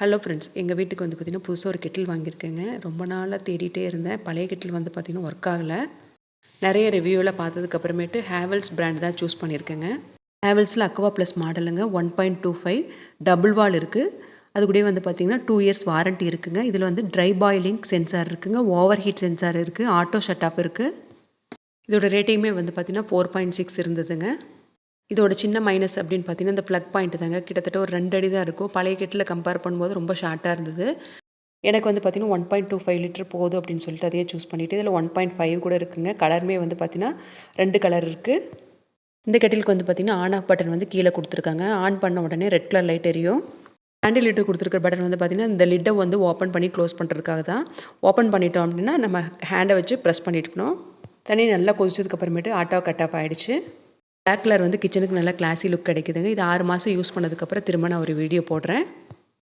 Hello friends எங்கள் வீட்டுக்கு வந்து பார்த்திங்கன்னா புதுசாக ஒரு கெட்டில் வாங்கியிருக்கேங்க. ரொம்ப நாளாக தேடிட்டே இருந்தேன். பழைய கெட்டில் வந்து பார்த்திங்கன்னா ஒர்க் ஆகலை. நிறைய ரிவ்யூவில் பார்த்ததுக்கப்புறமேட்டு ஹேவல்ஸ் பிராண்ட் தான் சூஸ் பண்ணியிருக்கேங்க. ஹேவல்ஸில் அக்வா ப்ளஸ் மாடலுங்க one point two five double wall இருக்குது அது கூட வந்து பார்த்திங்கன்னா டூ இயர்ஸ் வாரண்ட்டி இருக்குங்க. இதில் வந்து ட்ரை பாயிலிங் சென்சார் இருக்குங்க. ஓவர் ஹீட் சென்சார் இருக்குது ஆட்டோ ஷட் ஆப் இருக்குது இதோட ரேட்டிங்குமே வந்து பார்த்திங்கன்னா ஃபோர் பாயிண்ட் சிக்ஸ் இருந்ததுங்க. இதோட சின்ன மைனஸ் அப்படின்னு பார்த்தீங்கன்னா இந்த ப்ளக் பாயிண்ட் தாங்க. கிட்டத்தட்ட ஒரு ரெண்டு அடி தான் இருக்கும். பழைய கெட்டில் கம்பேர் பண்ணும்போது ரொம்ப ஷார்ட்டாக இருந்தது. எனக்கு வந்து பார்த்திங்கன்னா one point two five litre போதும் அப்படின்னு சொல்லிட்டு அதையே சூஸ் பண்ணிவிட்டு இதில் ஒன் பாயிண்ட் ஃபைவ் கூட இருக்குங்க. கலருமே வந்து பார்த்திங்கன்னா ரெண்டு கலர் இருக்குது இந்த கெட்டிலுக்கு வந்து பார்த்திங்கன்னா ஆன் ஆஃப் பட்டன் வந்து கீழே கொடுத்துருக்காங்க. ஆன் பண்ண உடனே ரெட் கலர் லைட் எரியும். ஹேண்டில் லிட்டர் கொடுத்துருக்க பட்டன் வந்து பார்த்திங்கன்னா இந்த லிட்டை வந்து ஓப்பன் பண்ணி க்ளோஸ் பண்ணுறதுக்காக தான். ஓப்பன் பண்ணிட்டோம் அப்படின்னா நம்ம ஹேண்டை வச்சு ப்ரெஸ் பண்ணிட்டுக்கணும். தண்ணி நல்லா கொதிச்சதுக்கப்புறமேட்டு ஆட்டோ கட் ஆஃப் ஆகிடுச்சு பிளாக் கலர் வந்து கிச்சனுக்கு நல்லா கிளாஸி லுக் கிடைக்குதுங்க. இது ஆறு மாதம் யூஸ் பண்ணதுக்கப்புறம் திரும்ப நான் ஒரு வீடியோ போடுறேன்.